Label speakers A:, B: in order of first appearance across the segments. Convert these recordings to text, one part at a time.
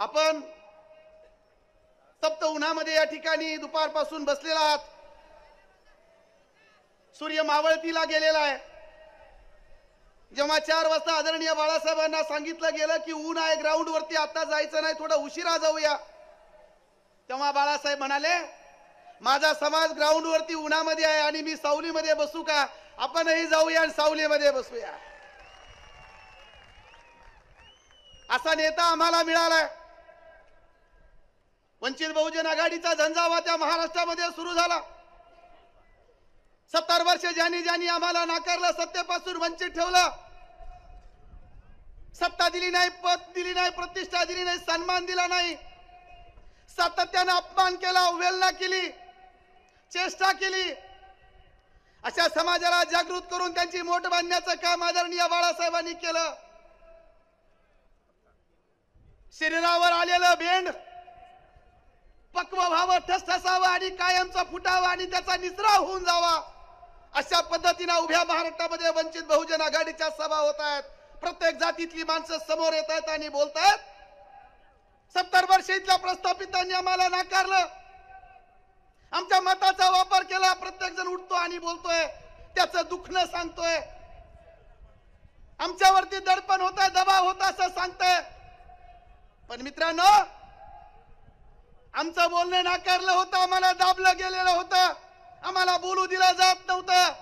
A: आपण तप्त उन्हामध्ये या ठिकाणी दुपारपासून बसलेला आहात. सूर्य मावळतीला गेलेला आहे. जेव्हा चार वाजता आदरणीय बाळासाहेबांना सांगितलं गेलं की ऊन आहे ग्राउंड वरती आता जायचं नाही थोडं उशिरा जाऊया. तेव्हा बाळासाहेब म्हणाले माझा समाज ग्राउंड वरती उन्हामध्ये आहे आणि मी सावलीमध्ये बसू का? आपणही जाऊया आणि सावलीमध्ये बसूया. असा नेता आम्हाला मिळालाय. वंचित बहुजन आघाडीचा झंझावा त्या महाराष्ट्रामध्ये सुरू झाला. सत्तर वर्ष ज्यांनी ज्यांनी आम्हाला नाकारलं सत्तेपासून वंचित ठेवलं. सत्ता दिली नाही पद दिली नाही प्रतिष्ठा दिली नाही सन्मान दिला नाही. सातत्यानं अपमान केला वेलना केली चेष्टा केली. अशा समाजाला जागृत करून त्यांची मोठ बांधण्याचं काम आदरणीय बाळासाहेबांनी केलं. शरीरावर आलेलं भेंड पक्व व्हावं ठसठसावं आणि कायमचा फुटावा आणि त्याचा निचरा होऊन जावा. अशा पद्धतीनं उभ्या महाराष्ट्रामध्ये वंचित बहुजन आघाडीच्या सभा होत आहेत. प्रत्येक जातीतली माणसं समोर येत आहेत आणि बोलतायत सत्तर वर्ष इथल्या प्रस्थापितांनी आम्हाला नाकारलं. आमच्या मताचा वापर केला प्रत्येक जण उठतो आणि बोलतोय. त्याचं दुखणं सांगतोय. आमच्यावरती दडपण होत दबाव होता असं सांगतोय. पण मित्रांनो आमचं बोलणं नाकारलं होतं आम्हाला दाबलं गेलेलं होतं. आम्हाला बोलू दिलं जात नव्हतं.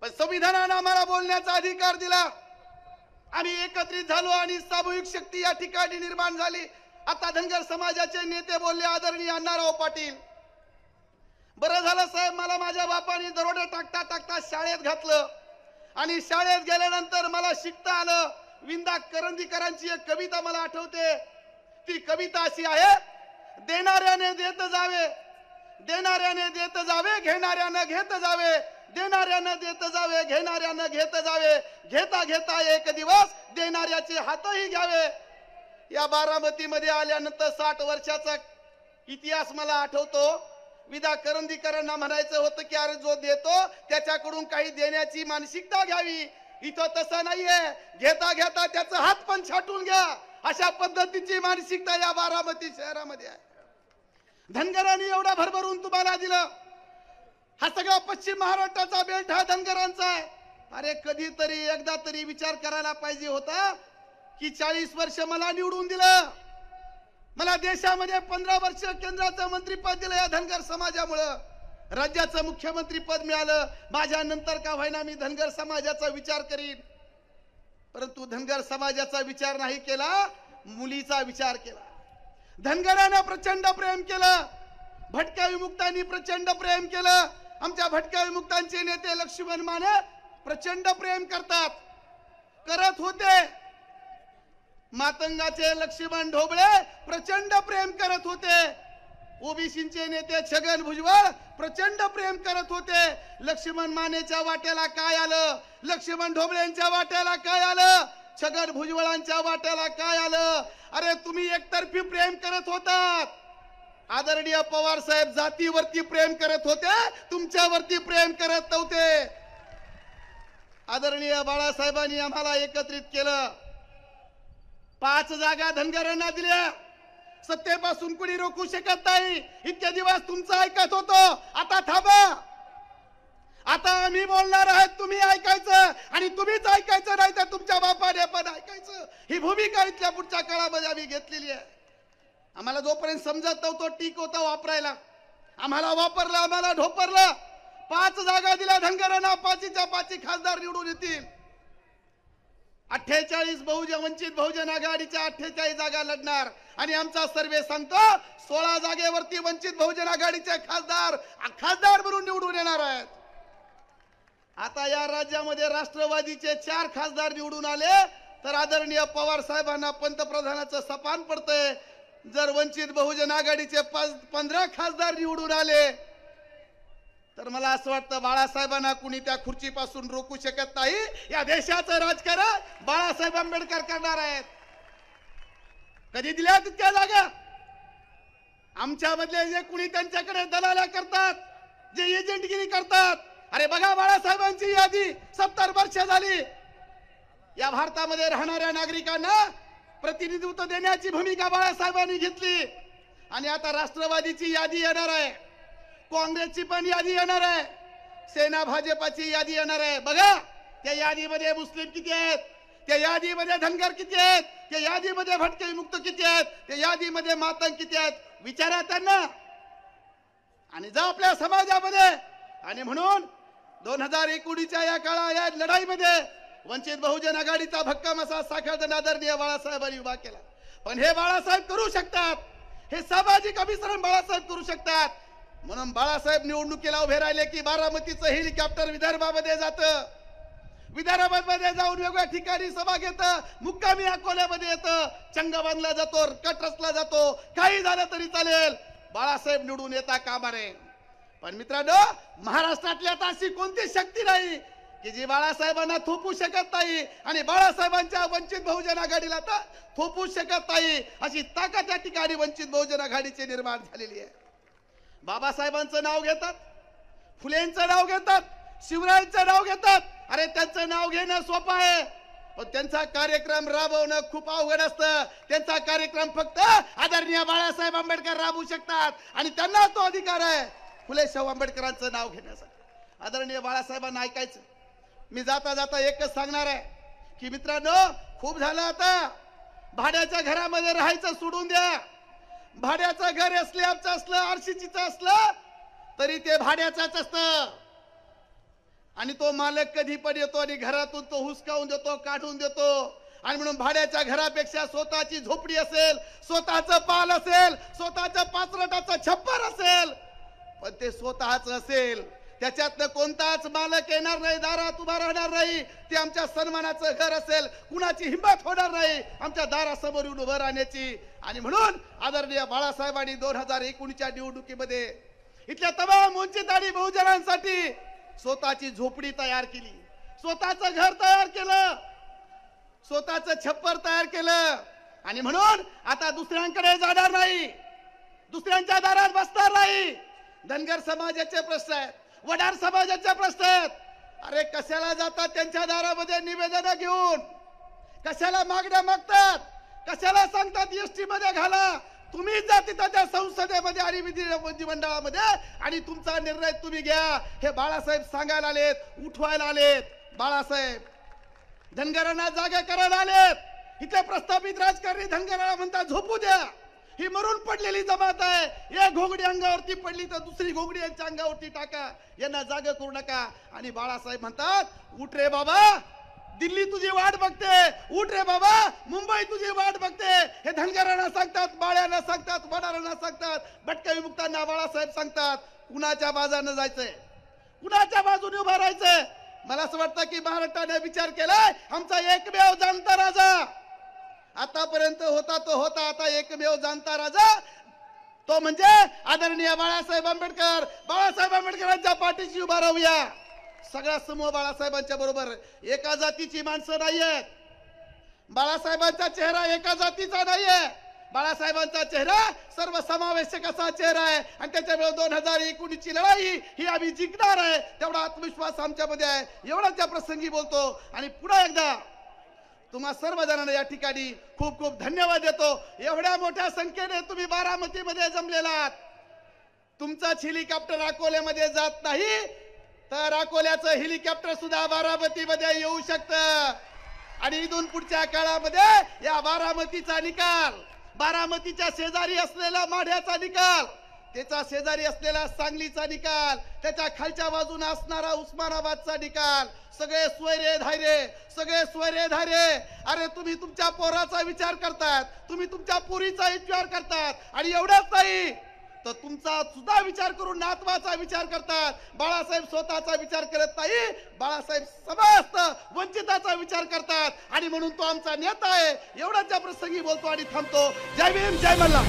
A: पण संविधानानं आम्हाला बोलण्याचा अधिकार दिला. आम्ही एकत्रित झालो आणि सामूहिक शक्ती या ठिकाणी निर्माण झाली. आता धनगर समाजाचे नेते बोलले आदरणीय अण्णाराव पाटील. बरं झालं साहेब मला माझ्या बापाने दरोडे टाकता टाकता शाळेत घातलं. आणि शाळेत गेल्यानंतर मला शिकता आलं. विंदा करंदीकरांची एक कविता मला आठवते. ती कविता अशी आहे देणाऱ्याने देत जावे देणाऱ्याने देत जावे घेणाऱ्यानं घेत जावे देणाऱ्यानं देत जावे घेणाऱ्यानं घेत जावे घेता घेता एक दिवस देणाऱ्याचे हातही घ्यावे. या बारामतीमध्ये आल्यानंतर साठ वर्षाचा इतिहास मला आठवतो. विदा करंदीकरांना म्हणायचं होतं की अरे जो देतो त्याच्याकडून काही देण्याची मानसिकता घ्यावी. इथं तसं नाहीये. घेता घेता त्याचा हात पण छाटून घ्या. अशा पद्धतीची मानसिकता या बारामती शहरामध्ये आहे. धनगरांनी एवढा भरभरून तुम्हाला दिलं. हा सगळा पश्चिम महाराष्ट्राचा बेल्ट हा धनगरांचा आहे. अरे कधीतरी एकदा तरी विचार करायला पाहिजे होता की चाळीस वर्ष मला निवडून दिलं. मला देशामध्ये पंधरा वर्ष केंद्राचं मंत्रीपद दिलं या धनगर समाजामुळं. राज्याचं मुख्यमंत्री पद मिळालं. माझ्या नंतर का व्हायना मी धनगर समाजाचा विचार करीन? परंतु धनगर समाजाचा विचार नाही केला मुलीचा विचार केला. धनगरानं प्रचंड प्रेम केलं भटक्या विमुक्तांनी प्रचंड प्रेम केलं आमच्या भटक्या विमुक्तांचे नेते लक्ष्मण माने प्रचंड प्रेम करतात. करत होते. मातंगाचे लक्ष्मण ढोबळे प्रचंड प्रेम करत होते. ओबीसीचे नेते छगन भुजबळ प्रचंड प्रेम करत होते. लक्ष्मण मानेच्या वाट्याला काय आलं? लक्ष्मण ढोबळेंच्या वाट्याला काय आलं? छगन भुजबळांच्या वाट्याला काय आलं? अरे तुम्ही एकतर्फी प्रेम करत होतात. आदरणीय पवार साहेब जातीवरती प्रेम करत होते तुमच्यावरती प्रेम करत नव्हते. आदरणीय बाळासाहेबांनी आम्हाला एकत्रित केलं. पाच जागा धनगरांना दिल्या. सत्तेपासून कुणी रोखू शकत नाही. इतके दिवस तुमचं ऐकत होतो. आता थांबा. आता आम्ही बोलणार आहेत तुम्ही ऐकायचं आणि तुम्हीच ऐकायचं नाही तर तुमच्या बापाने पण ऐकायचं. ही भूमिका इथल्या पुढच्या काळामध्ये आम्ही घेतलेली आहे. आम्हाला जोपर्यंत समजत नव्हतो टीक होता वापरायला. आम्हाला वापरलं आम्हाला ढोपरलं. पाच जागा दिल्या धनगरांना पाचीच्या पाची खासदार निवडून येतील. अठ्ठेचाळीस बहुजन वंचित बहुजन आघाडीच्या अठ्ठेचाळीस जागा लढणार. आणि आमचा सर्वे सांगतो सोळा जागेवरती वंचित बहुजन आघाडीचे खासदार खासदार म्हणून निवडून येणार आहेत. आता या राज्यामध्ये राष्ट्रवादीचे चार खासदार निवडून आले तर आदरणीय पवार साहेबांना पंतप्रधानाचं सपान पडतंय. जर वंचित बहुजन आघाडीचे पंधरा खासदार निवडून आले तर मला असं वाटतं बाळासाहेबांना कुणी त्या खुर्चीपासून रोखू शकत नाही. या देशाचं राजकारण बाळासाहेब आंबेडकर करणार आहेत. कधी दिल्या तितक्या जागा? आमच्यामधले जे कुणी त्यांच्याकडे दलाल्या करतात जे एजंटगिरी करतात अरे बघा बाळासाहेबांची यादी सत्तर वर्ष झाली. या भारतामध्ये राहणाऱ्या नागरिकांना प्रतिनिधित्व देण्याची भूमिका बाळासाहेबांनी घेतली. आणि आता राष्ट्रवादीची यादी येणार आहे. काँग्रेसची पण यादी येणार आहे. सेना भाजपाची यादी येणार आहे. बघा त्या यादीमध्ये मुस्लिम किती आहेत? त्या यादीमध्ये धनगर किती आहेत? त्या यादीमध्ये भटके मुक्त किती आहेत? त्या यादीमध्ये मातंग किती आहेत? विचारा त्यांना. आणि जा आपल्या समाजामध्ये. आणि म्हणून दोन हजार एकोणीसच्या या काळा या लढाईमध्ये वंचित बहुजन आघाडीचा भक्कम असा साखर आदरणीय बाळासाहेबांनी उभा केला. पण हे बाळासाहेब करू शकतात. हे सामाजिक अभिसरण बाळासाहेब करू शकतात. म्हणून बाळासाहेब निवडणुकीला उभे राहिले की बारामतीचं हेलिकॉप्टर विदर्भामध्ये जातं. विदर्भामध्ये जाऊन वेगवेगळ्या ठिकाणी सभा घेत मुक्कामी अकोल्यामध्ये येतं चंग बांधला जातो कटरसला जातो. काही झालं तरी चालेल. बाळासाहेब निवडून येता कामा नये. पण मित्रांनो महाराष्ट्रातली आता अशी कोणती शक्ती नाही की जी बाळासाहेबांना थोपू शकत नाही आणि बाळासाहेबांच्या वंचित बहुजन आघाडीला तर थोपू शकत नाही. अशी ताकद त्या ठिकाणी वंचित बहुजन आघाडीची निर्माण झालेली आहे. बाबासाहेबांचं नाव घेतात फुलेंचं नाव घेतात शिवरायांचं नाव घेतात अरे त्यांचं नाव घेणं सोपं आहे. पण त्यांचा कार्यक्रम राबवणं खूप अवघड असतं. त्यांचा कार्यक्रम फक्त आदरणीय बाळासाहेब आंबेडकर राबवू शकतात. आणि त्यांना तो अधिकार आहे. फुले शाहू आंबेडकरांचं नाव घेण्यासाठी. आदरणीय बाळासाहेबांना ऐकायचं. मी जाता जाता एकच सांगणार आहे की मित्रांनो खूप झालं आता. भाड्याच्या घरामध्ये राहायचं सोडून द्या. भाड्याचं घर स्लॅबचं असलं आरशीचीचं असलं तरी ते भाड्याचंच असतं. आणि तो मालक कधी पण येतो आणि घरातून तो हुसकावून देतो काढून देतो. आणि म्हणून भाड्याच्या घरापेक्षा स्वतःची झोपडी असेल स्वतःचं पाल असेल स्वतःच्या पाचरटाचा छप्पर असेल. पण ते स्वतःच असेल. त्याच्यातनं कोणताच मालक येणार नाही दारात उभा राहणार नाही. ते आमच्या सन्मानाचं घर असेल कुणाची हिंमत होणार नाही. आमच्या दारासमोर येऊन उभं राहण्याची. आणि म्हणून आदरणीय बाळासाहेबांनी दोन हजार एकोणीसच्या निवडणुकीमध्ये इथल्या तमाम वंचित आणि बहुजनांसाठी स्वतःची झोपडी तयार केली. स्वतःचं घर तयार केलं. स्वतःचं छप्पर तयार केलं. आणि म्हणून आता दुसऱ्यांकडे जाणार नाही. दुसऱ्यांच्या दारात बसणार नाही. धनगर समाजाचे प्रश्न आहेत. वडार समाजाचे प्रश्न आहेत. अरे कशाला जातात त्यांच्या दारामध्ये निवेदन घेऊन? कशाला मागण्या मागतात? कशाला सांगतात एसटी मध्ये घाला? तुम्ही जा तिथं त्या संसदेमध्ये आणि विधिमंडळामध्ये आणि तुमचा निर्णय तुम्ही घ्या. हे बाळासाहेब सांगायला आलेत उठवायला आलेत. बाळासाहेब धनगरांना जागा करायला आलेत. इथले प्रस्थापित राजकारणी धनगराला म्हणतात झोपू द्या. ही मरून पडलेली जमात आहे. एक घोंगडी अंगावरती पडली तर दुसरी घोंगडी यांच्या अंगावरती टाका. यांना जागा करू नका. आणि बाळासाहेब म्हणतात उठ रे बाबा. दिल्ली तुझी वाट बघते. उठ रे बाबा. मुंबई तुझी वाट बघते. हे धनगरांना सांगतात बाळ्यांना सांगतात वडारांना सांगतात भटक्या विमुक्तांना बाळासाहेब सांगतात. कुणाच्या बाजानं जायचंय? कुणाच्या बाजूने उभा राहायचंय? मला असं वाटतं की महाराष्ट्राने विचार केलाय आमचा एकमेव जाणता राजा. आतापर्यंत होता तो होता आता एकमेव जाणता राजा. तो म्हणजे आदरणीय बाळासाहेब आंबेडकर. बाळासाहेब आंबेडकरांच्या पाठीशी उभा राहूया. सगळा समूह बाळासाहेबांच्या बरोबर. एका जातीची माणसं नाहीये. बाळासाहेबांचा चेहरा एका जातीचा नाहीये. बाळासाहेबांचा चेहरा सर्व समावेशक असा चेहरा आहे. आणि त्याच्यामुळे दोन हजार एकोणीसची लढाई ही आम्ही जिंकणार आहे. तेवढा आत्मविश्वास आमच्यामध्ये आहे. एवढा त्या प्रसंगी बोलतो. आणि पुन्हा एकदा तुम्हा सर्व जणांना या ठिकाणी खूप खूप धन्यवाद देतो. एवढ्या मोठ्या संख्येने तुम्ही बारामतीमध्ये जमलेलात. तुमचा हेलिकॉप्टर अकोल्यामध्ये जात नाही. तर अकोल्याचं हेलिकॉप्टर सुद्धा बारामतीमध्ये येऊ शकतं. आणि इथून पुढच्या काळामध्ये या बारामतीचा निकाल बारामतीच्या शेजारी असलेला माढ्याचा निकाल त्याचा शेजारी असलेला सांगलीचा निकाल त्याच्या खालच्या बाजून असणारा उस्मानाबादचा निकाल. सगळे स्वैरे धायरे सगळे स्वैरे धायरे. अरे तुम्ही तुमच्या पोराचा विचार करतात तुम्ही तुमच्या पोरीचा विचार करतात. आणि एवढंच नाही तर तुमचा सुद्धा विचार करून नातवाचा विचार करतात. बाळासाहेब स्वतःचा विचार करत नाही. बाळासाहेब समस्त वंचिताचा विचार करतात. आणि म्हणून तो आमचा नेता आहे. एवढाच या प्रसंगी बोलतो आणि थांबतो. जय भीम जय मल्ला